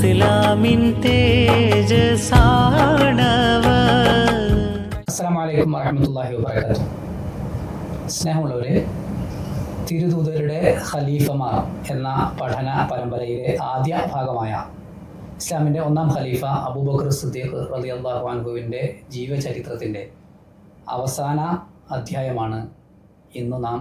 ഇസ്ലാമിൻ തേജസാണവർ അസ്സാം വലൈക്കും വറഹമത്തല്ലാഹി വാബർക്കാത്തു സ്നേഹമുള്ളവരെ തിരുദൂതരുടെ ഖലീഫമാർ എന്ന പഠന പരമ്പരയിലെ ആദ്യ ഭാഗമായ ഇസ്ലാമിന്റെ ഒന്നാം ഖലീഫ അബൂബക്കർ സിദ്ദീഖ് റലി അള്ളാഹു അൻഹുവിന്റെ ജീവചരിത്രത്തിന്റെ അവസാന അധ്യായമാണ് ഇന്ന് നാം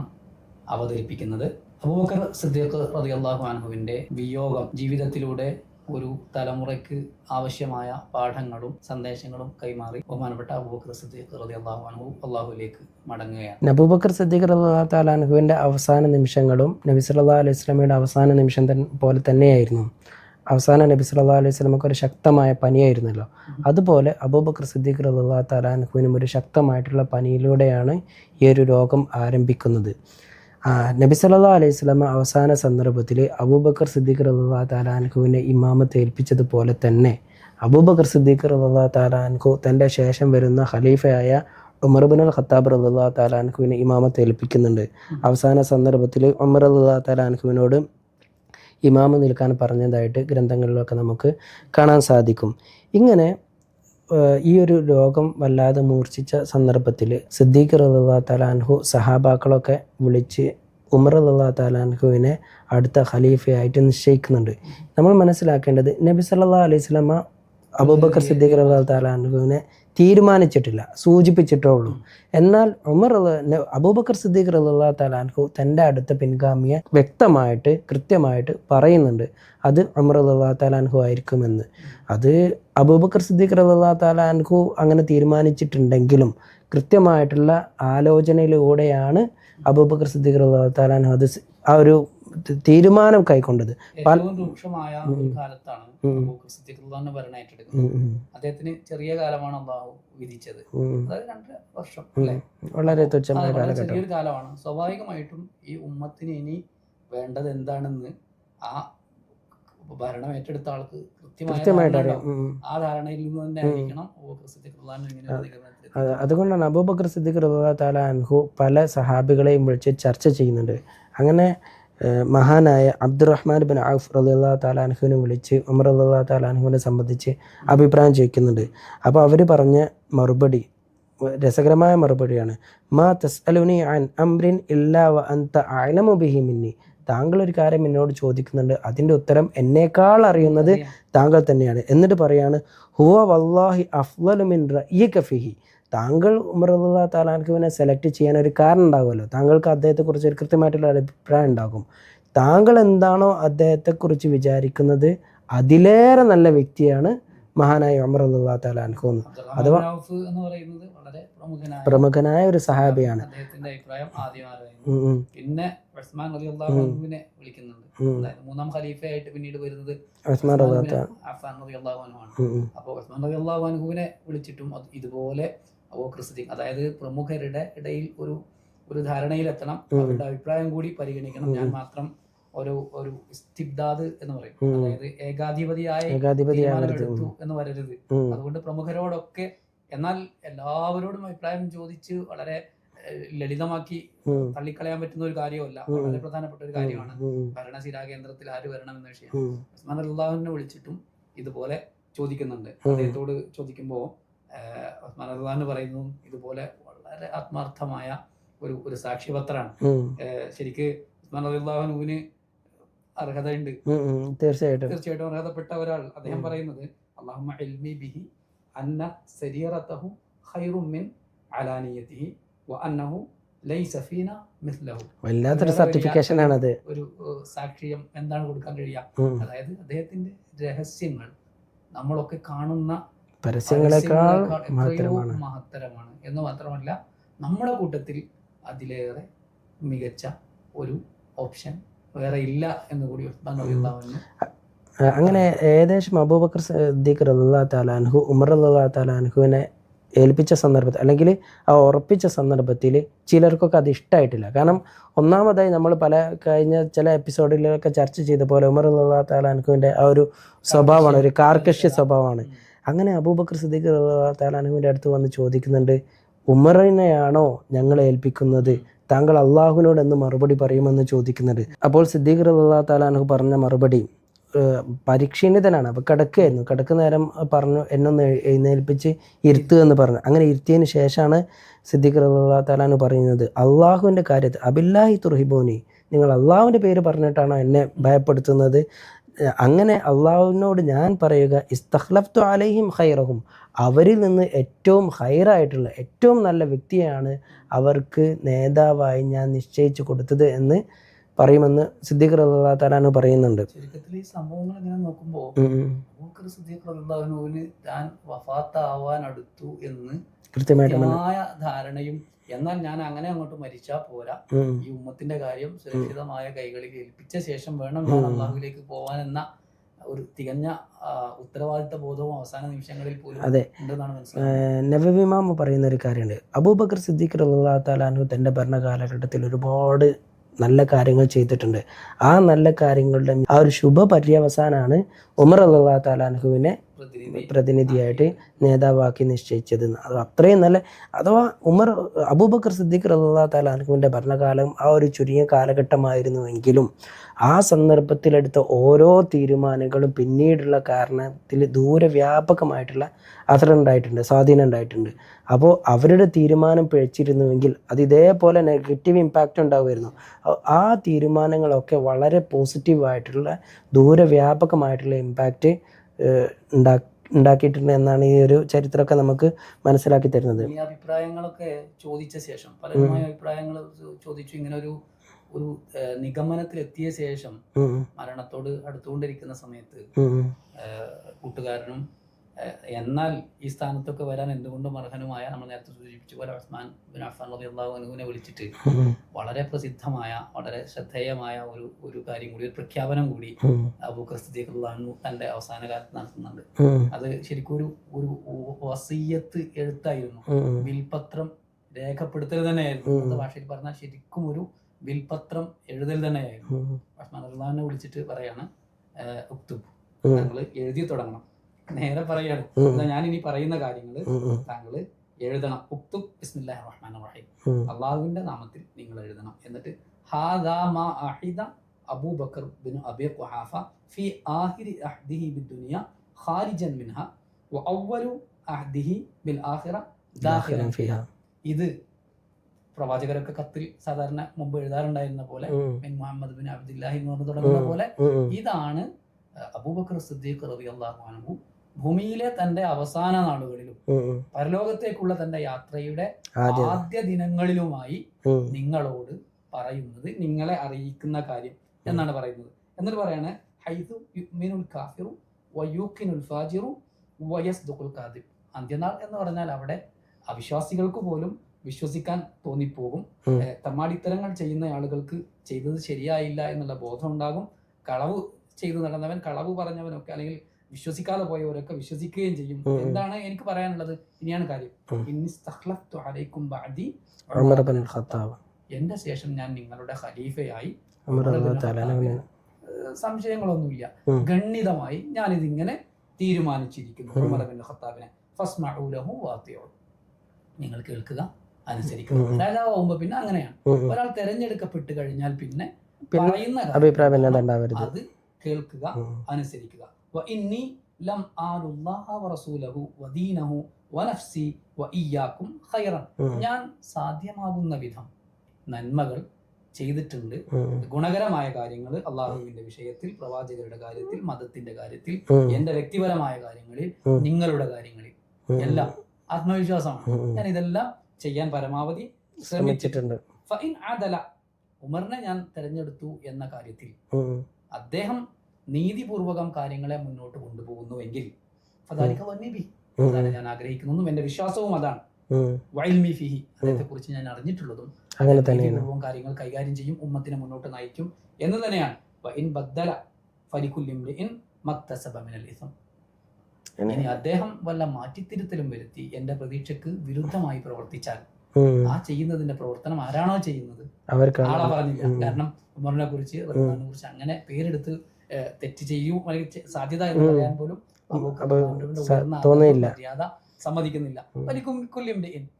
അവതരിപ്പിക്കുന്നത്. അബൂബക്കർ സിദ്ദീഖ് റതി അള്ളാഹു അൻഹുവിന്റെ വിയോഗം ജീവിതത്തിലൂടെ ഒരു തലമുറയ്ക്ക് ആവശ്യമായ പാഠങ്ങളും സന്ദേശങ്ങളും കൈമാറി ബഹുമാനപ്പെട്ട അബൂബക്കർ സിദ്ദീഖ് റതി അള്ളാഹു അൻഹു അള്ളാഹുലേക്ക് മടങ്ങുകയാണ്. റളിയല്ലാഹു തആല അൻഹുവിന്റെ അവസാന നിമിഷങ്ങളും നബി സല്ലാ അലൈഹി സ്വലമിയുടെ അവസാന നിമിഷം പോലെ തന്നെയായിരുന്നു. അവസാന നബി സല്ലാ അലൈഹി സ്വലമക്ക് ഒരു ശക്തമായ പനിയായിരുന്നല്ലോ. അതുപോലെ അബൂബക്കർ സിദ്ദീഖ് റല്ലാ താലാൻഹുവിനും ഒരു ശക്തമായിട്ടുള്ള പനിയിലൂടെയാണ് ഈ ഒരു രോഗം ആരംഭിക്കുന്നത്. നബി സല്ലാ അലൈഹി സ്വലാമ അവസാന സന്ദർഭത്തിൽ അബൂബക്കർ സിദ്ദീഖ് റല്ലാ താലാൻഖുവിനെ ഇമാമത്ത് ഏൽപ്പിച്ചതുപോലെ തന്നെ അബൂബക്കർ സിദ്ദീഖ് റല്ലാ താലാൻഖു തന്റെ ശേഷം വരുന്ന ഖലീഫയായ ഉമർ ബിൻ അൽ ഖത്താബ് റല്ലാ താലാൻഖുവിനെ ഇമാമത്ത് ഏൽപ്പിക്കുന്നുണ്ട്. അവസാന സന്ദർഭത്തിൽ ഉമർ റല്ലാ താലാൻഖുവിനോട് ഇമാമ നിൽക്കാൻ പറഞ്ഞതായിട്ട് ഗ്രന്ഥങ്ങളിലൊക്കെ നമുക്ക് കാണാൻ സാധിക്കും. ഇങ്ങനെ ഈ ഒരു രോഗം വല്ലാതെ മൂർച്ഛിച്ച സന്ദർഭത്തിൽ സിദ്ദീഖ് റല്ലാ താലാൻഹു സഹാബാക്കളൊക്കെ വിളിച്ച് ഉമർ റല്ലാ താലാൻഹുവിനെ അടുത്ത ഖലീഫയായിട്ട് നിശ്ചയിക്കുന്നുണ്ട്. നമ്മൾ മനസ്സിലാക്കേണ്ടത് നബി സല്ലാ അലൈഹി സ്വലമ അബൂബക്കർ സിദ്ദീഖ് റല്ലാ താലാൻഹുവിനെ തീരുമാനിച്ചിട്ടില്ല സൂചിപ്പിച്ചിട്ടേ ഉള്ളൂ. എന്നാൽ ഉമർ അബൂബക്കർ സിദ്ദീഖ് റല്ലാ തലാൻഹു തന്റെ അടുത്ത പിൻഗാമിയെ വ്യക്തമായിട്ട് കൃത്യമായിട്ട് പറയുന്നുണ്ട് അത് ഉമർ അല്ലാ തലാൻഹു ആയിരിക്കുമെന്ന്. അത് അബൂബക്കർ സിദ്ദീഖ് റല്ലാ തലാൻഹു അങ്ങനെ തീരുമാനിച്ചിട്ടുണ്ടെങ്കിലും കൃത്യമായിട്ടുള്ള ആലോചനയിലൂടെയാണ് അബൂബക്കർ സിദ്ദീഖ് റല്ലാ തലാൻഹു അത് ആ ഒരു തീരുമാനം കൈക്കൊണ്ടത്. രൂക്ഷമായ ഒരു കാലത്താണ് റളിയല്ലാഹു ഭരണം ഏറ്റെടുക്കുന്നത് അദ്ദേഹത്തിന് ചെറിയ കാലമാണ് അള്ളാഹു വിധിച്ചത്. അതായത് രണ്ടര വർഷം. വളരെ തുച്ഛമായ ചെറിയൊരു കാലമാണ്. സ്വാഭാവികമായിട്ടും ഈ ഉമ്മത്തിന് ഇനി വേണ്ടത് എന്താണെന്ന് ആ ഭരണം ഏറ്റെടുത്ത ആൾക്ക് കൃത്യമായ കൃത്യമായിട്ട് അറിയാം. ആ ധാരണയിൽ നിന്ന് തന്നെ ആയിരിക്കണം അതുകൊണ്ടാണ് അബൂബക്കർ സിദ്ദിഖ് റളിയല്ലാഹു താല അൻഹു പല സഹാബികളെയും വിളിച്ച് ചർച്ച ചെയ്യുന്നുണ്ട്. അങ്ങനെ മഹാനായ അബ്ദുറഹ്മാൻ ബിൻ ഔഫ് റളിയല്ലാഹു തആല അൻഹുവിനെ വിളിച്ച് ഉമർ റളിയല്ലാഹു താലാൻഹുവിനെ സംബന്ധിച്ച് അഭിപ്രായം ചോദിക്കുന്നുണ്ട്. അപ്പോൾ അവർ പറഞ്ഞ മറുപടി രസകരമായ മറുപടിയാണ്. മാ തസ്അലുനി അൻ അംറിൻ ഇല്ലാ വ അൻത അഅലമു ബിഹി മിന്നി. താങ്കൾ ഒരു കാര്യം എന്നോട് ചോദിക്കുന്നുണ്ട്. അതിന്റെ ഉത്തരം എന്നേക്കാൾ അറിയുന്നത് താങ്കൾ തന്നെയാണ്. എന്നിട്ട് പറയാണ് ഹുവ വല്ലാഹി അഫ്ലലുമിൻ മിൻ കഫിഹി ഫിഹി. താങ്കൾ ഉമർ അല്ലാ താലാൻഖുവിനെ സെലക്ട് ചെയ്യാൻ ഒരു കാരണം ഉണ്ടാകുമല്ലോ താങ്കൾക്ക് അദ്ദേഹത്തെക്കുറിച്ച് ഒരു കൃത്യമായിട്ടുള്ള അഭിപ്രായം ഉണ്ടാകും. താങ്കൾ എന്താണോ അദ്ദേഹത്തെക്കുറിച്ച് വിചാരിക്കുന്നത് അതിലേറെ നല്ല വ്യക്തിയാണ് മഹാനായ ഉമർ അല്ലാ താലാൻഖു എന്ന്. അഥവാ പ്രമുഖനായ ഒരു സഹാബിയാണ്. പിന്നെ ഉസ്മാൻ വിളിക്കുന്നുണ്ട്. മൂന്നാം ഖലീഫയായിട്ട് പിന്നീട് വരുന്നത് ഉസ്മാൻ ഉസ്മാൻ അഫ്ഫാൻ വിളിച്ചിട്ടും ഇതുപോലെ സിദ്ദീഖ് അതായത് പ്രമുഖരുടെ ഇടയിൽ ഒരു ഒരു ധാരണയിലെത്തണം. അവരുടെ അഭിപ്രായം കൂടി പരിഗണിക്കണം. ഞാൻ മാത്രം ഒരു ഒരു ഇസ്തിബ്ദാദ് എന്ന് പറയും. അതായത് ഏകാധിപതിയായ തീരുമാനമെടുത്തു എന്ന് വരരുത്. അതുകൊണ്ട് പ്രമുഖരോടൊക്കെ എന്നാൽ എല്ലാവരോടും അഭിപ്രായം ചോദിച്ച് വളരെ ലളിതമാക്കി തള്ളിക്കളയാൻ പറ്റുന്ന ഒരു കാര്യമല്ല. വളരെ പ്രധാനപ്പെട്ട ഒരു കാര്യമാണ്. ഉം, ഭരണശിലാ കേന്ദ്രത്തിൽ ആര് വരണം എന്ന വിഷയം ഉസ്മാൻ അള്ളാഹുവിനെ വിളിച്ചിട്ടും ഇതുപോലെ ചോദിക്കുന്നുണ്ട്. അദ്ദേഹത്തോട് ചോദിക്കുമ്പോൾ ഉസ്മാൻ അള്ളാഹുന് പറയുന്നു ഇതുപോലെ വളരെ ആത്മാർത്ഥമായ ഒരു ഒരു സാക്ഷ്യപത്രമാണ്. ശരിക്ക് ഉസ്മാൻ അള്ളാഹുവിന് അർഹതയുണ്ട്. തീർച്ചയായിട്ടും. തീർച്ചയായിട്ടും അർഹതപ്പെട്ട ഒരാൾ. അദ്ദേഹം പറയുന്നത് അള്ളാഹുമ്മ ഇൽമി ബിഹി അന്ന സരീറത്തഹു ഖൈറും മിൻ അലാനിയതിഹി വ അന്നഹു ലൈസ ഫീന മിസ്ലഹു. വല്ലാത്തൊരു സർട്ടിഫിക്കേഷൻ ആണത് ഒരു സാക്ഷ്യം എന്താണ് കൊടുക്കാൻ കഴിയുക? അതായത് അദ്ദേഹത്തിന്റെ രഹസ്യങ്ങൾ നമ്മളൊക്കെ കാണുന്ന പരസ്യങ്ങളെക്കാൾ മഹത്തരമാണ്. മഹത്തരമാണ്. എന്ന് മാത്രമല്ല നമ്മുടെ കൂട്ടത്തിൽ അതിലേറെ മികച്ച ഒരു ഓപ്ഷൻ വേറെ ഇല്ല എന്ന് കൂടി അങ്ങനെ ഏകദേശം അബൂബക്കർ സദ്ദീഖ് റല്ലാ താലാൻഹു ഉമർ റല്ലാ താലാൻഹുവിനെ ഏൽപ്പിച്ച സന്ദർഭത്തിൽ അല്ലെങ്കിൽ ആ ഉറപ്പിച്ച സന്ദർഭത്തിൽ ചിലർക്കൊക്കെ അത് ഇഷ്ടമായിട്ടില്ല കാരണം ഒന്നാമതായി നമ്മൾ പല കഴിഞ്ഞ ചില എപ്പിസോഡിലൊക്കെ ചർച്ച ചെയ്ത പോലെ ഉമർ അള്ളാഹ് താലാൻഹുവിന്റെ ആ ഒരു സ്വഭാവമാണ് ഒരു കാർക്കശ്യ സ്വഭാവമാണ്. അങ്ങനെ അബൂബക്കർ സിദ്ദീഖ് താലാനുവിന്റെ അടുത്ത് വന്ന് ചോദിക്കുന്നുണ്ട് ഉമറിനെയാണോ ഞങ്ങൾ ഏൽപ്പിക്കുന്നത്? താങ്കൾ അള്ളാഹുവിനോട് എന്ന് മറുപടി പറയുമെന്ന് ചോദിക്കുന്നുണ്ട്. അപ്പോൾ സിദ്ദീഖ് റളിയല്ലാഹു താലാനഹു പറഞ്ഞ മറുപടി പരിക്ഷീണിതനാണ്. അപ്പോൾ കിടക്കുകയായിരുന്നു കിടക്ക് നേരം പറഞ്ഞു എന്നൊന്ന് എഴ്- എഴുന്നേൽപ്പിച്ച് ഇരുത്തുക എന്ന് പറഞ്ഞു. അങ്ങനെ ഇരുത്തിയതിന് ശേഷമാണ് സിദ്ദീഖ് റല്ലാ താലാന്ന് പറയുന്നത് അള്ളാഹുവിന്റെ കാര്യത്തിൽ അബില്ലാഹി തുർഹിബോനി നിങ്ങൾ അള്ളാഹുവിന്റെ പേര് പറഞ്ഞിട്ടാണോ എന്നെ ഭയപ്പെടുത്തുന്നത്? അങ്ങനെ അള്ളാഹുവിനോട് ഞാൻ പറയുക ഇസ്തഖ്ലഫ്തു അലൈഹിം ഖൈറഹും. അവരിൽ നിന്ന് ഏറ്റവും ഹൈറായിട്ടുള്ള ഏറ്റവും നല്ല വ്യക്തിയാണ് അവർക്ക് നേതാവായി ഞാൻ നിശ്ചയിച്ചു കൊടുത്തത് എന്ന് പറയുമെന്ന് സിദ്ദീഖ് റഹ്ലാത്താലാണ് പറയുന്നുണ്ട്. ചുരുക്കത്തിൽ ഈ സംഭവങ്ങൾ ഇങ്ങനെ നോക്കുമ്പോൾ സിദ്ദീഖ് റളിയല്ലാഹുവിന് താൻ വഫാത്താവാൻ അടുത്തു എന്ന് കൃത്യമായിട്ട് ധാരണയും എന്നാൽ ഞാൻ അങ്ങനെ അങ്ങോട്ട് മരിച്ചാൽ പോരാ. ഈ ഉമ്മത്തിന്റെ കാര്യം സുരക്ഷിതമായ കൈകളിൽ ഏൽപ്പിച്ച ശേഷം വേണം ഞാൻ അള്ളാഹുലേക്ക് പോവാൻ എന്ന ഒരു തികഞ്ഞ ഉത്തരവാദിത്ത ബോധവും അവസാന നിമിഷങ്ങളിൽ പോലും അതെ. നവവിമാമ പറയുന്ന ഒരു കാര്യമുണ്ട്. അബൂബക്കർ സിദ്ദീഖ് അള്ളാഹു താലാനു തന്റെ ഭരണ കാലഘട്ടത്തിൽ ഒരുപാട് നല്ല കാര്യങ്ങൾ ചെയ്തിട്ടുണ്ട്. ആ നല്ല കാര്യങ്ങളുടെ ആ ഒരു ശുഭ പര്യവസാനാണ് ഉമർ അള്ളാഹ് താലാൻഹുവിനെ പ്രതിനിധിയായിട്ട് നേതാവാക്കി നിശ്ചയിച്ചത്. അത് അത്രയും നല്ല അഥവാ ഉമർ അബൂബക്കർ സിദ്ദീഖ് റല്ലാ താലാൻഹുവിന്റെ ഭരണകാലം ആ ഒരു ചുരുങ്ങിയ കാലഘട്ടമായിരുന്നുവെങ്കിലും ആ സന്ദർഭത്തിലെടുത്ത ഓരോ തീരുമാനങ്ങളും പിന്നീടുള്ള കാരണത്തിൽ ദൂരവ്യാപകമായിട്ടുള്ള അസർ ഉണ്ടായിട്ടുണ്ട് സ്വാധീനം ഉണ്ടായിട്ടുണ്ട് അപ്പോൾ അവരുടെ തീരുമാനം പിഴച്ചിരുന്നുവെങ്കിൽ അത് ഇതേപോലെ നെഗറ്റീവ് ഇമ്പാക്റ്റ് ഉണ്ടാകുമായിരുന്നു ആ തീരുമാനങ്ങളൊക്കെ വളരെ പോസിറ്റീവായിട്ടുള്ള ദൂരവ്യാപകമായിട്ടുള്ള ഇമ്പാക്റ്റ് ഉണ്ടാ ഉണ്ടാക്കിയിട്ടുണ്ട് എന്നാണ് ഈ ഒരു ചരിത്രമൊക്കെ നമുക്ക് മനസ്സിലാക്കി തരുന്നത്. ഈ അഭിപ്രായങ്ങളൊക്കെ ചോദിച്ച ശേഷം പലരുമായ അഭിപ്രായങ്ങൾ ചോദിച്ചു. ഇങ്ങനെ ഒരു ഒരു നിഗമനത്തിൽ നിഗമനത്തിലെത്തിയ ശേഷം മരണത്തോട് അടുത്തുകൊണ്ടിരിക്കുന്ന സമയത്ത് കൂട്ടുകാരനും എന്നാൽ ഈ സ്ഥാനത്തൊക്കെ വരാൻ എന്തുകൊണ്ടും അർഹനുമായ നമ്മൾ നേരത്തെ സൂചിപ്പിച്ച പോലെ ഉസ്മാൻ ബിൻ അഫ്ഫാൻ റളിയല്ലാഹു അൻഹുവിനെ വിളിച്ചിട്ട് വളരെ പ്രസിദ്ധമായ വളരെ ശ്രദ്ധേയമായ ഒരു ഒരു കാര്യം കൂടി ഒരു പ്രഖ്യാപനം കൂടി അബൂ അൻഹു തന്റെ അവസാന കാലത്ത് നടത്തുന്നുണ്ട്. അത് ശരിക്കും ഒരു ഒരു വസീയത്ത് എഴുത്തായിരുന്നു. വിൽപത്രം രേഖപ്പെടുത്തൽ തന്നെയായിരുന്നു. ഭാഷയിൽ പറഞ്ഞാൽ ശരിക്കും ഒരു വിൽപത്രം എഴുതൽ തന്നെയായിരുന്നു. ഉസ്മാൻ റഹ്ലാനെ വിളിച്ചിട്ട് പറയാണ് ഉക്തു ഉക്തുബ്. ഉം, എഴുതി തുടങ്ങണം. നേരെ പറയാണ് ഞാൻ ഇനി പറയുന്ന കാര്യങ്ങൾ താങ്കൾ എഴുതണം. ഉക്തു ബിസ്മില്ലാഹി റഹ്മാൻ റഹീം. അള്ളാഹുവിന്റെ നാമത്തിൽ നിങ്ങൾ എഴുതണം. എന്നിട്ട് ഹാദാ മാ അഹിദ അബൂബക്കർ ബിൻ അബി ഖുഹാഫ ഫി ആഹിരി അഹ്ദിഹി ബിദ്ദുനിയ ഖാരിജൻ മിൻഹ വഅവ്വലു അഹ്ദിഹി ബിൽ ആഖിറ ദാഖിലൻ ഫിഹ. ഇത് പ്രവാചകരൊക്കെ കത്തിൽ സാധാരണ മുമ്പ് എഴുതാറുണ്ടായിരുന്ന പോലെ ബിൻ മുഹമ്മദ് ബിൻ അബ്ദുല്ലാഹി എന്ന് പറഞ്ഞു തുടങ്ങുന്ന പോലെ ഇതാണ് അബൂബക്കർ സിദ്ദീഖ് റളിയല്ലാഹു അൻഹു ഭൂമിയിലെ തന്റെ അവസാന നാളുകളിലും. പരലോകത്തേക്കുള്ള തന്റെ യാത്രയുടെ ആദ്യ ദിനങ്ങളിലുമായി നിങ്ങളോട് പറയുന്നത് നിങ്ങളെ അറിയിക്കുന്ന കാര്യം എന്നാണ് പറയുന്നത്. എന്നിട്ട് പറയാണ് ഹൈദു കാഫിറു ഫാജിറു കാദിബ് അന്ത്യനാൾ എന്ന് പറഞ്ഞാൽ അവിടെ അവിശ്വാസികൾക്ക് പോലും വിശ്വസിക്കാൻ തോന്നിപ്പോകും. തമ്മാടിത്തരങ്ങൾ ചെയ്യുന്ന ആളുകൾക്ക് ചെയ്തത് ശരിയായില്ല എന്നുള്ള ബോധം ഉണ്ടാകും. കളവ് ചെയ്തു നടന്നവൻ കളവ് പറഞ്ഞവനൊക്കെ അല്ലെങ്കിൽ വിശ്വസിക്കാതെ പോയവരൊക്കെ വിശ്വസിക്കുകയും ചെയ്യും. എന്താണ് എനിക്ക് പറയാനുള്ളത്? ഇനിയാണ് കാര്യം. എന്റെ ശേഷം ഞാൻ നിങ്ങളുടെ ഖലീഫയായി സംശയങ്ങളൊന്നുമില്ല. ഗണ്ണിതമായി ഞാൻ ഇതിങ്ങനെ തീരുമാനിച്ചിരിക്കുന്നു ഉം. ഉമർ ബിൻ ഖത്താബിനെ. നിങ്ങൾ കേൾക്കുക അനുസരിക്കുക. രാജാവുമ്പോ പിന്നെ അങ്ങനെയാണ്. ഒരാൾ തെരഞ്ഞെടുക്കപ്പെട്ട് കഴിഞ്ഞാൽ പിന്നെ പറയുന്ന അഭിപ്രായം അത് കേൾക്കുക അനുസരിക്കുക. ഇന്നി ലം റസൂലഹു വദീനഹു വനഫ്സി വഇയ്യാക്കും ഖൈറൻ. ഞാൻ സാധ്യമാകുന്ന വിധം നന്മകൾ ചെയ്തിട്ടുണ്ട്. ഗുണകരമായ കാര്യങ്ങൾ അള്ളാഹുവിന്റെ വിഷയത്തിൽ പ്രവാചകരുടെ കാര്യത്തിൽ മതത്തിന്റെ കാര്യത്തിൽ എന്റെ വ്യക്തിപരമായ കാര്യങ്ങളിൽ നിങ്ങളുടെ കാര്യങ്ങളിൽ എല്ലാം. ആത്മവിശ്വാസമാണ്. ഞാൻ ഇതെല്ലാം ചെയ്യാൻ പരമാവധി ശ്രമിച്ചിട്ടുണ്ട്. ഉമറിനെ ഞാൻ തെരഞ്ഞെടുത്തു എന്ന കാര്യത്തിൽ അദ്ദേഹം നീതിപൂർവകം കാര്യങ്ങളെ മുന്നോട്ട് കൊണ്ടുപോകുന്നുവെങ്കിൽ ഫദാലിക വന്നിബി അതാണ് ഞാൻ ആഗ്രഹിക്കുന്നതും. എന്റെ വിശ്വാസവും അതാണ്. വൈൽമി ഫിഹി. ഞാൻ അറിഞ്ഞിട്ടുള്ളതും അങ്ങനെ തന്നെയാണ്. കാര്യങ്ങൾ കൈകാര്യം ചെയ്യും ഉമ്മത്തിനെ മുന്നോട്ട് നയിക്കും എന്ന് തന്നെയാണ്. ഇൻ ബദ്ദല ഇസ്ം. ഇനി അദ്ദേഹം വല്ല മാറ്റിത്തിരുത്തലും വരുത്തി എന്റെ പ്രതീക്ഷക്ക് വിരുദ്ധമായി പ്രവർത്തിച്ചാൽ ആ ചെയ്യുന്നതിന്റെ പ്രവർത്തനം ആരാണോ ചെയ്യുന്നത്? ആളെ പറഞ്ഞില്ല. കാരണം ഉമറിനെ കുറിച്ച് കുറിച്ച് അങ്ങനെ പേരെടുത്ത് തെറ്റ് ചെയ്യും അല്ലെങ്കിൽ സാധ്യത എന്ന് പറയാൻ പോലും തോന്നിയില്ല. മര്യാദ സമ്മതിക്കുന്നില്ല.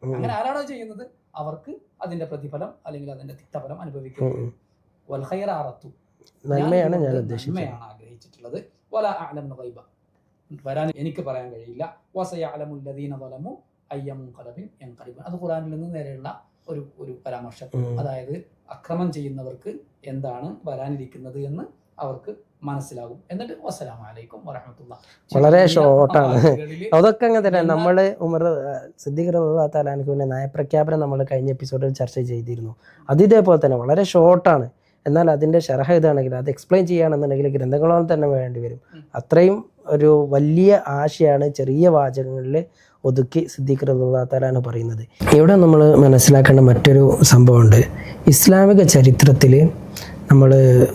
അങ്ങനെ ആരാണോ ചെയ്യുന്നത് അവർക്ക് അതിന്റെ പ്രതിഫലം അല്ലെങ്കിൽ അതിന്റെ തിക്തഫലം അനുഭവിക്കും. അറത്തു. നന്മയാണ് ഞാൻ നന്മയാണ് ആഗ്രഹിച്ചിട്ടുള്ളത്. വല അലം ഗൈബ. വരാൻ എനിക്ക് പറയാൻ കഴിയില്ല. വസയാലമുല്ലദീന വലമു അയ്യം കലബിൻ എൻകലിബൻ അത് ഖുറാനിൽ നിന്ന് നേരെയുള്ള ഒരു ഒരു പരാമർശം. അതായത് അക്രമം ചെയ്യുന്നവർക്ക് എന്താണ് വരാനിരിക്കുന്നത് എന്ന് അവർക്ക് മനസ്സിലാകും. എന്നിട്ട് വസ്സലാം അലൈക്കും വറഹമത്തുള്ള വളരെ ഷോർട്ടാണ് അതൊക്കെ അങ്ങനെ തന്നെ. നമ്മൾ ഉമർ സിദ്ദീഖ് താലാനുക്കുവിന്റെ നയപ്രഖ്യാപനം നമ്മൾ കഴിഞ്ഞ എപ്പിസോഡിൽ ചർച്ച ചെയ്തിരുന്നു. അത് ഇതേപോലെ തന്നെ വളരെ ഷോർട്ടാണ് എന്നാൽ അതിന്റെ ഷർഹ ഇതാണെങ്കിൽ അത് എക്സ്പ്ലെയിൻ ചെയ്യുകയാണെന്നുണ്ടെങ്കിൽ ഗ്രന്ഥങ്ങളോളം തന്നെ വേണ്ടി വരും. അത്രയും ഒരു വലിയ ആശയാണ് ചെറിയ വാചകങ്ങളിൽ ഒതുക്കി സിദ്ദീഖ് റഹ്ലാ താലാണ് പറയുന്നത്. ഇവിടെ നമ്മൾ മനസ്സിലാക്കേണ്ട മറ്റൊരു സംഭവമുണ്ട്. ഇസ്ലാമിക ചരിത്രത്തിൽ നമ്മൾ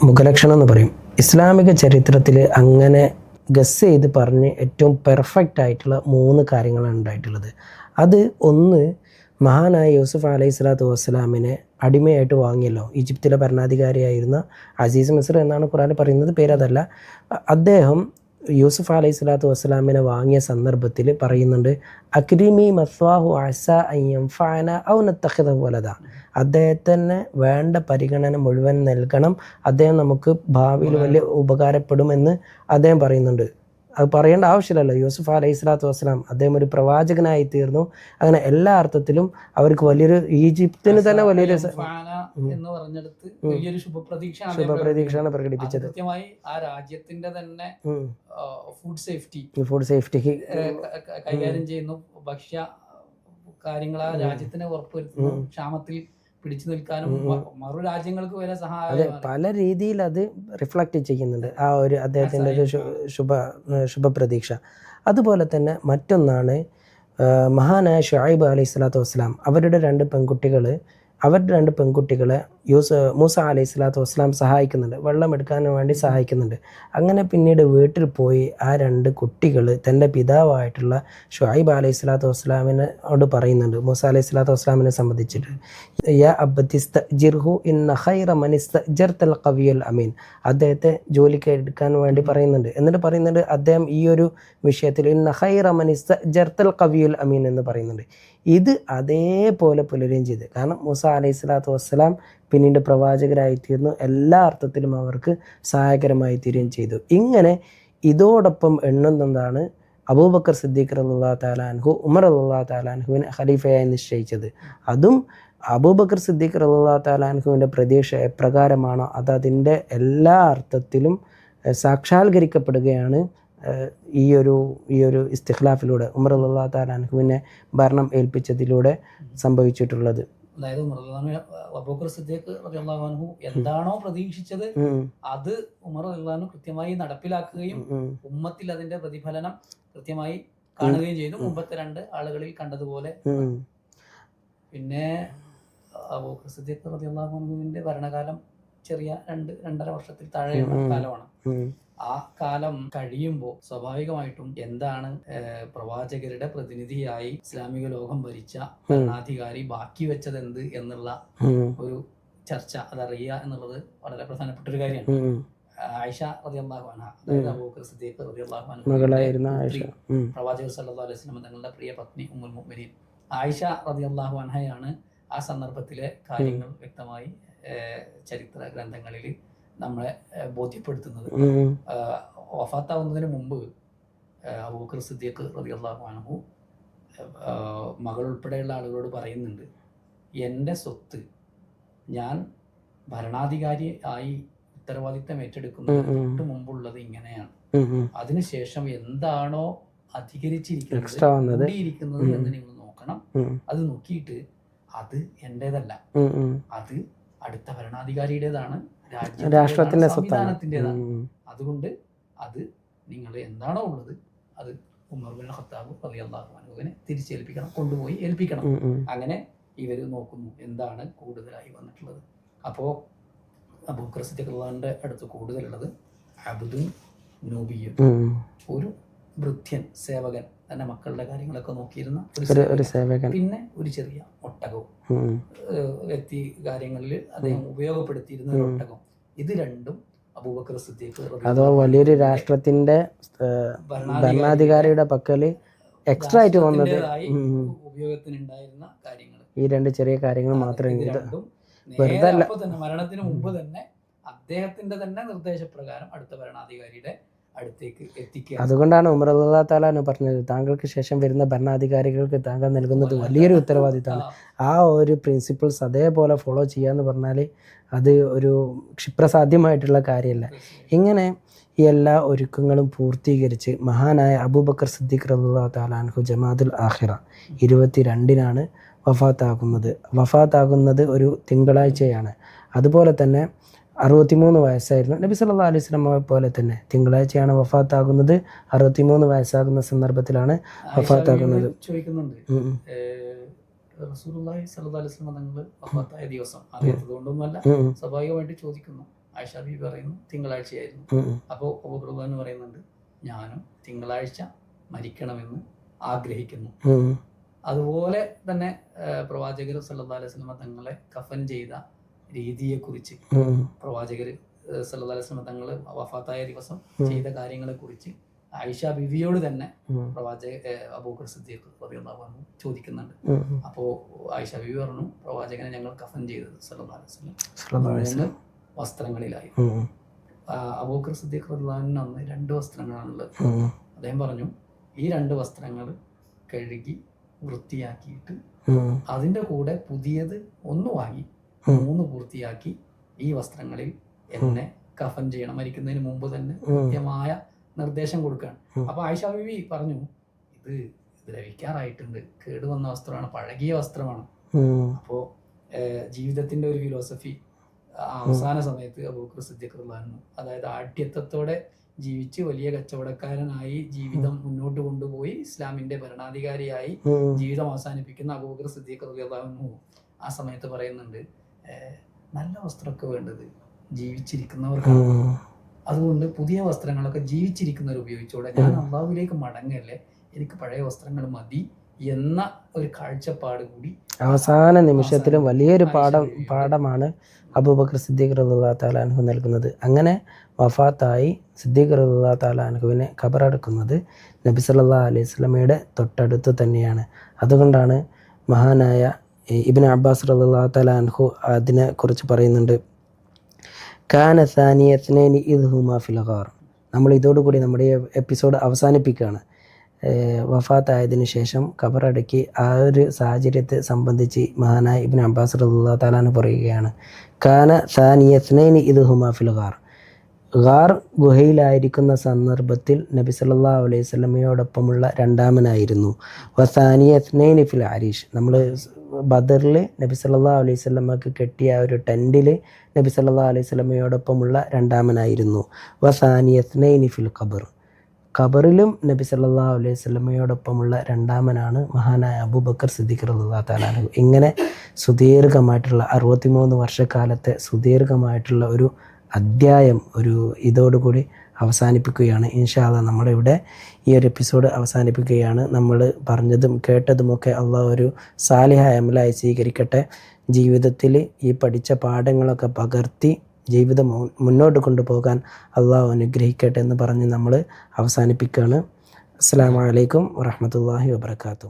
മുഖലക്ഷണം എന്ന് പറയും. ഇസ്ലാമിക ചരിത്രത്തിൽ അങ്ങനെ ഗസ് ചെയ്ത് പറഞ്ഞ് ഏറ്റവും പെർഫെക്റ്റ് ആയിട്ടുള്ള മൂന്ന് കാര്യങ്ങളാണ് ഉണ്ടായിട്ടുള്ളത്. അത് ഒന്ന് മഹാനായ യൂസുഫ് അലൈഹി സ്വലാത്തു വസ്സലാമിനെ അടിമയായിട്ട് വാങ്ങിയല്ലോ. ഈജിപ്തിലെ ഭരണാധികാരിയായിരുന്ന അസീസ് മിസ്ർ എന്നാണ് ഖുറാൻ പറയുന്നത് പേരതല്ല അദ്ദേഹം യൂസുഫ് അലൈഹി സ്വലാത്തു വസ്സലാമിനെ വാങ്ങിയ സന്ദർഭത്തിൽ പറയുന്നുണ്ട് അക്രിമി മസ്വാഹു അസ അയ്യം ഫാന ഔ നത്തഖിദ വലത അദ്ദേഹത്തിന് വേണ്ട പരിഗണന മുഴുവൻ നൽകണം. അദ്ദേഹം നമുക്ക് ഭാവിയിൽ വലിയ ഉപകാരപ്പെടുമെന്ന് അദ്ദേഹം പറയുന്നുണ്ട്. അത് പറയേണ്ട ആവശ്യമില്ലല്ലോ. യൂസുഫ് അലൈഹി സ്വലാത്തു വസ്സലാം അദ്ദേഹം ഒരു പ്രവാചകനായി തീർന്നു. അങ്ങനെ എല്ലാ അർത്ഥത്തിലും അവർക്ക് വലിയൊരു ഈജിപ്തിന് തന്നെ വലിയൊരു ശുഭപ്രതീക്ഷയാണ് പ്രകടിപ്പിച്ചത്. ആ രാജ്യത്തിന്റെ തന്നെ ഫുഡ് സേഫ്റ്റി ഫുഡ് സേഫ്റ്റിക്ക് കൈകാര്യം ചെയ്യുന്നു. ഭക്ഷ്യ കാര്യങ്ങൾ ആ രാജ്യത്തിന് ഉറപ്പുവരുത്തുന്നു. ക്ഷാമത്തിൽ പിടിച്ചു നിൽക്കാനും. മറു രാജ്യങ്ങൾക്ക് വരെ സഹായം പല രീതിയിൽ അത് റിഫ്ലക്റ്റ് ചെയ്യുന്നുണ്ട്. ആ ഒരു അദ്ദേഹത്തിന്റെ ഒരു ശുഭ ശുഭപ്രതീക്ഷ. അതുപോലെ തന്നെ മറ്റൊന്നാണ് മഹാനായ ഷായിബ് അലൈഹി സ്വലാത്തു വസ്സലാം. അവരുടെ രണ്ട് പെൺകുട്ടികൾ അവരുടെ രണ്ട് പെൺകുട്ടികളെ യൂസ് മൂസ അലൈഹി സ്വലാത്തു വസ്സലാം സഹായിക്കുന്നുണ്ട്. വെള്ളം എടുക്കാൻ വേണ്ടി സഹായിക്കുന്നുണ്ട്. അങ്ങനെ പിന്നീട് വീട്ടിൽ പോയി ആ രണ്ട് കുട്ടികൾ തന്റെ പിതാവായിട്ടുള്ള ഷുഹൈബ് അലൈഹി സ്വലാത്തു വസ്സലാമിനോട് പറയുന്നുണ്ട്. മൂസ അലൈഹി സ്വലാത്തു വസ്സലാമിനെ സംബന്ധിച്ചിട്ട് യാ അബ്ബത്തിസ്തജിർഹു ഇന്ന ഖൈറ മനിസ്തജർത്തൽ ഖവിയുൽ അമീൻ. അദ്ദേഹത്തെ ജോലിക്ക് എടുക്കാൻ വേണ്ടി പറയുന്നുണ്ട്. എന്നിട്ട് പറയുന്നുണ്ട് അദ്ദേഹം ഈ ഒരു വിഷയത്തിൽ ഇന്ന ഖൈറ മനിസ്തജർത്തൽ ഖവിയുൽ അമീൻ എന്ന് പറയുന്നുണ്ട്. ഇത് അതേപോലെ പുലരുകയും ചെയ്ത്. കാരണം മൂസ അലൈഹി സ്വലാത്തു വസ്സലാം പിന്നീട് പ്രവാചകരായി തീർന്നു എല്ലാ അർത്ഥത്തിലും അവർക്ക് സഹായകരമായി തീരുകയും ചെയ്തു. ഇങ്ങനെ ഇതോടൊപ്പം എണ്ണുന്നതാണ് അബൂബക്കർ സിദ്ദീഖ് റല്ലാ താലാൻഹു ഉമർ അല്ലാ താലാൻഹുവിനെ ഖലീഫയായി നിശ്ചയിച്ചത്. അതും അബൂബക്കർ സിദ്ദീഖ് അള്ളാഹ് താലാൻഹുവിന്റെ പ്രതീക്ഷ എപ്രകാരമാണോ അത് അതിന്റെ എല്ലാ അർത്ഥത്തിലും സാക്ഷാത്കരിക്കപ്പെടുകയാണ് ഈ ഒരു ഈ ഒരു ഇസ്തിഖ്ലാഫിലൂടെ ഉമർ അല്ലാ താലാൻഹുവിനെ ഭരണം ഏൽപ്പിച്ചതിലൂടെ സംഭവിച്ചിട്ടുള്ളത്. അതായത് അബൂക്കർ അബൂബക്കർ സിദ്ദീഖ് അൻഹു എന്താണോ പ്രതീക്ഷിച്ചത് അത് ഉമർ റളിയല്ലാഹു കൃത്യമായി നടപ്പിലാക്കുകയും ഉമ്മത്തിൽ അതിന്റെ പ്രതിഫലനം കൃത്യമായി കാണുകയും ചെയ്തു. മുമ്പത്തെ രണ്ട് ആളുകളിൽ കണ്ടതുപോലെ. പിന്നെ അബൂബക്കർ സിദ്ദീഖ് അൻഹുവിന്റെ ഭരണകാലം ചെറിയ രണ്ട് രണ്ടര വർഷത്തിൽ താഴെയുള്ള കാലമാണ്. ആ കാലം കഴിയുമ്പോൾ സ്വാഭാവികമായിട്ടും എന്താണ് പ്രവാചകരുടെ പ്രതിനിധിയായി ഇസ്ലാമിക ലോകം ഭരിച്ച ഭരണാധികാരി ബാക്കി വെച്ചത് എന്ത് എന്നുള്ള ഒരു ചർച്ച അതറിയുക എന്നുള്ളത് വളരെ പ്രധാനപ്പെട്ട ഒരു കാര്യമാണ് ആയിഷ റളിയല്ലാഹു അൻഹ അതായത് അബൂബക്കർ സിദ്ദീഖ് പ്രവാചകർ സല്ലല്ലാഹു അലൈഹി വസല്ലം തങ്ങളുടെ പ്രിയ പത്നി ഉമ്മുൽ മുഅ്മിനീൻ. ആയിഷ റളിയല്ലാഹു അൻഹയാണ് ആ സന്ദർഭത്തിലെ കാര്യങ്ങൾ വ്യക്തമായി ചരിത്ര ഗ്രന്ഥങ്ങളിൽ നമ്മളെ ബോധ്യപ്പെടുത്തുന്നത് വഫാത്താവുന്നതിന് മുമ്പ് അബൂബക്കർ സിദ്ദീഖ് റളിയല്ലാഹു അൻഹു ആഹ്, മകൾ ഉൾപ്പെടെയുള്ള ആളുകളോട് പറയുന്നുണ്ട് എന്റെ സ്വത്ത് ഞാൻ ഭരണാധികാരി ആയി ഉത്തരവാദിത്തം ഏറ്റെടുക്കുന്നതിന്. തൊട്ട് മുമ്പുള്ളത് ഇങ്ങനെയാണ്. അതിനുശേഷം എന്താണോ അധികരിച്ചിരിക്കുന്നത്. എന്ന് നിങ്ങൾ നോക്കണം അത് നോക്കിയിട്ട് അത് എന്റെതല്ല. അത് അടുത്ത ഭരണാധികാരിയുടേതാണ് രാഷ്ട്രത്തിന്റെ സ്വത്താണ്. സംവിധാനത്തിന്റെതാണ് അതുകൊണ്ട് അത് നിങ്ങൾ എന്താണോ ഉള്ളത് അത് ഉമർ ബിൻ ഖത്താബ് റളിയല്ലാഹു അൻഹുവിനെ തിരിച്ചേൽപ്പിക്കണം കൊണ്ടുപോയി ഏൽപ്പിക്കണം. അങ്ങനെ ഇവർ നോക്കുന്നു എന്താണ് കൂടുതലായി വന്നിട്ടുള്ളത്. അപ്പോൾ അബൂബക്കർ സിദ്ദീഖുള്ളാഹിന്റെ അടുത്ത് കൂടുതലുള്ളത് അബ്ദുൻ നൂബിയും. ഒരു വൃത്യൻ സേവകൻ തന്റെ മക്കളുടെ കാര്യങ്ങളൊക്കെ നോക്കിയിരുന്ന ഒരു സേവകൻ. പിന്നെ ഒരു ചെറിയ ഒട്ടകവും. വ്യക്തി കാര്യങ്ങളിൽ അദ്ദേഹം ഉപയോഗപ്പെടുത്തിയിരുന്ന ഒരു ഒട്ടകം. ഇത് രണ്ടും അബൂബക്കർ സിദ്ദീഖ് അതോ വലിയൊരു രാഷ്ട്രത്തിന്റെ ഭരണാധികാരിയുടെ പക്കൽ എക്സ്ട്രാ ആയിട്ട് വന്നത്. ഉപയോഗത്തിനുണ്ടായിരുന്ന കാര്യങ്ങൾ ഈ രണ്ട് ചെറിയ കാര്യങ്ങൾ മാത്രമേ വെറുതെ മരണത്തിന് മുമ്പ് തന്നെ അദ്ദേഹത്തിന്റെ തന്നെ നിർദ്ദേശപ്രകാരം അടുത്ത ഭരണാധികാരിയുടെ അടുത്തേക്ക് എത്തിക്കുക അതുകൊണ്ടാണ് ഉമർ അള്ളാഹ് താലാന്ന് പറഞ്ഞത് താങ്കൾക്ക് ശേഷം വരുന്ന ഭരണാധികാരികൾക്ക് താങ്കൾ നൽകുന്നത് വലിയൊരു ഉത്തരവാദിത്തമാണ്. ആ ഒരു പ്രിൻസിപ്പിൾസ് അതേപോലെ ഫോളോ ചെയ്യാന്ന് പറഞ്ഞാൽ അത് ഒരു ക്ഷിപ്രസാധ്യമായിട്ടുള്ള കാര്യമല്ല. ഇങ്ങനെ ഈ എല്ലാ ഒരുക്കങ്ങളും പൂർത്തീകരിച്ച് മഹാനായ അബൂബക്കർ സിദ്ദീഖ് റബുല്ലാ താലാൻഹു ജമാദുൽ ആഹിറ ഇരുപത്തി രണ്ടിനാണ് വഫാത്താകുന്നത്. വഫാത്താകുന്നത് ഒരു തിങ്കളാഴ്ചയാണ്. അതുപോലെ തന്നെ അറുപത്തിമൂന്ന് വയസ്സായിരുന്നു. നബി സല്ലാ അലൈഹി സ്വലമ പോലെ തന്നെ തിങ്കളാഴ്ചയാണ് വഫാത്താകുന്നത്. അറുപത്തിമൂന്ന് വയസ്സാകുന്ന സന്ദർഭത്തിലാണ് വഫാത്താകുന്നത്. ചോദിക്കുന്നുണ്ട്. റസൂലുള്ളാഹി സ്വല്ലല്ലാഹു അലൈഹി വസല്ലം തങ്ങൾ വഫാത്തായ ദിവസം അറിയാത്തത് കൊണ്ടൊന്നുമല്ല ഉം ഉം. സ്വാഭാവികമായിട്ട് ചോദിക്കുന്നു. ആയിഷ ബി പറയുന്നു തിങ്കളാഴ്ചയായിരുന്നു. അപ്പോൾ അബൂബർദാൻ പറയുന്നുണ്ട് ഞാനും തിങ്കളാഴ്ച മരിക്കണമെന്ന് ആഗ്രഹിക്കുന്നു. അതുപോലെ തന്നെ പ്രവാചകർ സല്ലല്ലാഹു അലൈഹി വസല്ലം തങ്ങളെ കഫൻ ചെയ്ത രീതിയെക്കുറിച്ച്. പ്രവാചകർ വസല്ലം തങ്ങൾ വഫാത്തായ ദിവസം ചെയ്ത കാര്യങ്ങളെ കുറിച്ച് ആയിഷ ബിവിയോട് തന്നെ. പ്രവാചക അബൂക്കർ സിദ്ദീഖ് അൻഹു ചോദിക്കുന്നുണ്ട്. അപ്പോൾ ആയിഷ ബിവി പറഞ്ഞു പ്രവാചകനെ ഞങ്ങൾ കഫൻ ചെയ്തത് വസല്ലം. വസ്ത്രങ്ങളിലായി. അബൂബക്കർ സിദ്ദീഖ് റഹ്ലാനിന് അന്ന് രണ്ട് വസ്ത്രങ്ങളാണുള്ളത്. അദ്ദേഹം പറഞ്ഞു ഈ രണ്ട് വസ്ത്രങ്ങൾ കഴുകി വൃത്തിയാക്കിയിട്ട് അതിന്റെ അതിന്റെ കൂടെ പുതിയത് ഒന്ന് വാങ്ങി. മൂന്ന് പൂർത്തിയാക്കി ഈ വസ്ത്രങ്ങളിൽ എന്നെ കഫൻ ചെയ്യണം. മരിക്കുന്നതിന് മുമ്പ് തന്നെ. കൃത്യമായ നിർദ്ദേശം കൊടുക്കുകയാണ്. അപ്പൊ ആയിഷ ബിബി പറഞ്ഞു ഇത് ദ്രവിക്കാറായിട്ടുണ്ട്. കേടുവന്ന വസ്ത്രമാണ് പഴകിയ വസ്ത്രമാണ്. അപ്പോ ജീവിതത്തിന്റെ ഒരു ഫിലോസഫി അവസാന സമയത്ത് അബൂക്കർ സിദ്ദീഖ് റളിയല്ലാഹു അതായത് ആഢ്യത്വത്തോടെ ജീവിച്ച് വലിയ കച്ചവടക്കാരനായി ജീവിതം മുന്നോട്ട് കൊണ്ടുപോയി ഇസ്ലാമിന്റെ ഭരണാധികാരിയായി ജീവിതം അവസാനിപ്പിക്കുന്ന അബൂബക്കർ സിദ്ദീഖ് റളിയല്ലാഹു ആ സമയത്ത് പറയുന്നുണ്ട് നല്ല വസ്ത്രമൊക്കെ വേണ്ടത് ജീവിച്ചിരിക്കുന്നവർക്കാണ് അതുകൊണ്ട് പുതിയ വസ്ത്രങ്ങളൊക്കെ ജീവിച്ചിരിക്കുന്നവർ ഉപയോഗിച്ചോടെ. ഞാൻ അമ്പാവിലേക്ക് മടങ്ങല്ലേ. എനിക്ക് പഴയ വസ്ത്രങ്ങൾ മതി എന്ന ഒരു കാഴ്ചപ്പാട് കൂടി അവസാന നിമിഷത്തിലും വലിയൊരു പാഠം പാഠമാണ് അബൂബക്കർ സിദ്ദീഖ് റളിയല്ലാഹു താലാൻഹു നൽകുന്നത്. അങ്ങനെ വഫാത്തായി സിദ്ദീഖ് റളിയല്ലാഹു താലാൻഹുവിനെ ഖബറടക്കുന്നത് നബി അലൈഹി സ്വലമയുടെ തൊട്ടടുത്ത് തന്നെയാണ്. അതുകൊണ്ടാണ് മഹാനായ ഈ ഇബ്നു അബ്ബാസ് റളിയല്ലാഹു താലാൻഹു അതിനെ കുറിച്ച് പറയുന്നുണ്ട്. കാന നമ്മൾ ഇതോടുകൂടി നമ്മുടെ എപ്പിസോഡ് അവസാനിപ്പിക്കുകയാണ്. വഫാത്തായതിനു ശേഷം ഖബറടക്കി ആ ഒരു സാഹചര്യത്തെ സംബന്ധിച്ച് മഹാനായ ഇബിൻ അബ്ബാസ് റളിയല്ലാഹു തആലാന് പറയുകയാണ്. കാന സാനിയത്നൈനി ഇത് ഹുമാഫിൽ ഖാർ. ഖാർ ഗുഹയിലായിരിക്കുന്ന സന്ദർഭത്തിൽ നബി സല്ലാ അലൈഹി സ്വലമയോടൊപ്പമുള്ള രണ്ടാമനായിരുന്നു. വസാനിയത്നൈനി ഫിൽ ആരീഷ് നമ്മൾ ബദറിൽ നബി സല്ലാ അലൈഹി സ്വലമക്ക് കെട്ടിയ ഒരു ടെന്റിൽ നബി സല്ലാ അലൈഹി സ്വലമയോടൊപ്പമുള്ള രണ്ടാമനായിരുന്നു. വസാനിയത്നൈനി ഫിൽ ഖബർ. ഖബറിലും നബി സല്ലാ അലൈഹി സ്വലമയോടൊപ്പമുള്ള രണ്ടാമനാണ് മഹാനായ അബൂബക്കർ സിദ്ദീഖ് റളിയല്ലാഹു തആലാഹു ഇങ്ങനെ സുദീർഘമായിട്ടുള്ള അറുപത്തിമൂന്ന് വർഷക്കാലത്തെ സുദീർഘമായിട്ടുള്ള ഒരു അധ്യായം ഒരു ഇതോടുകൂടി അവസാനിപ്പിക്കുകയാണ്. ഇൻഷാല്ല നമ്മളിവിടെ ഈ ഒരു എപ്പിസോഡ് അവസാനിപ്പിക്കുകയാണ്. നമ്മൾ പറഞ്ഞതും കേട്ടതുമൊക്കെ അള്ളാഹ് ഒരു സാലിഹായ അമലായി സ്വീകരിക്കട്ടെ. ജീവിതത്തിൽ ഈ പഠിച്ച പാഠങ്ങളൊക്കെ പകർത്തി ജീവിതം മുന്നോട്ട് കൊണ്ടുപോകാൻ അള്ളാഹു അനുഗ്രഹിക്കട്ടെ എന്ന് പറഞ്ഞ് നമ്മൾ അവസാനിപ്പിക്കുകയാണ്. അസ്സാം വലൈക്കും വറഹമത്തല്ലാഹി വാബർക്കാത്തു